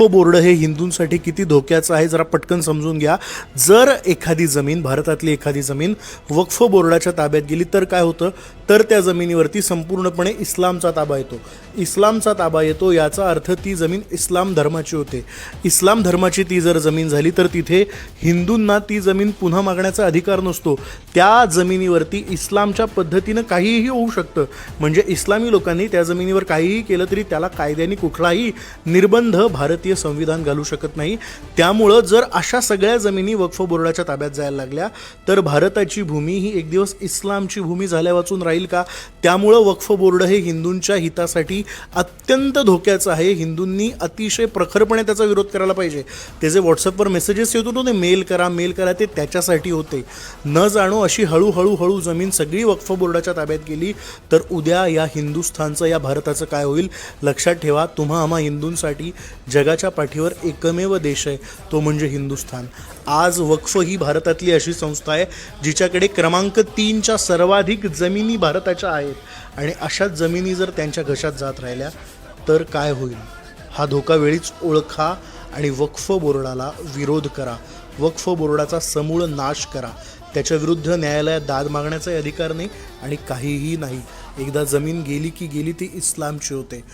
वक्फ board हे हिंदूंसाठी किती धोक्याचं आहे जरा पटकन समजून घ्या. जर एखादी जमीन भारतातली एखादी जमीन वक्फ बोर्डाच्या ताब्यात गेली तर काय होतं? तर त्या जमिनीवरती संपूर्णपणे इस्लामचा ताबा येतो. इस्लामचा ताबा येतो याचा अर्थ ती जमीन इस्लाम धर्माची होते. इस्लाम धर्माची ती जर जमीन झाली तर तिथे हिंदूंना ती जमीन पुन्हा मागण्याचा अधिकार नसतो. त्या जमिनीवरती इस्लामच्या पद्धतीनं काहीही होऊ शकतं. म्हणजे इस्लामी लोकांनी त्या जमिनीवर काहीही केलं तरी त्याला कायद्याने कुठलाही निर्बंध भारतीय संविधान घालू शकत नाही. त्यामुळं जर अशा सगळ्या जमिनी वक्फ बोर्डाच्या ताब्यात जायला लागल्या तर भारताची भूमी ही एक दिवस इस्लामची भूमी झाल्या वाचून राहील का? त्यामुळं वक्फ बोर्ड हे हिंदूंच्या हितासाठी अत्यंत धोक्याचं आहे. हिंदूंनी अतिशय प्रखरपणे त्याचा विरोध करायला पाहिजे. ते जे व्हॉट्सअपवर मेसेजेस येत होते ते मेल करा मेल करा ते त्याच्यासाठी होते. न जाणो अशी हळूहळू हळू जमीन सगळी वक्फ बोर्डाच्या ताब्यात गेली तर उद्या या हिंदुस्थानचं या भारताचं काय होईल? लक्षात ठेवा तुम्हा आम्हा हिंदूंसाठी जगाच्या पाठीवर एकमेव देश आहे तो म्हणजे हिंदुस्थान. आज वक्फ ही भारतातली अशी संस्था आहे जिच्याकडे क्रमांक तीनच्या सर्वाधिक जमिनी भारताच्या आहेत. आणि अशाच जमिनी जर त्यांच्या घशात जात राहिल्या तर काय होईल? हा धोका वेळीच ओळखा आणि वक्फ बोर्डाला विरोध करा. वक्फ बोर्डाचा समूळ नाश करा. त्याच्या विरुद्ध न्यायालयात दाद मागण्याचाही अधिकार नाही आणि काहीही नाही. एकदा जमीन गेली की गेली ती इस्लामची होते.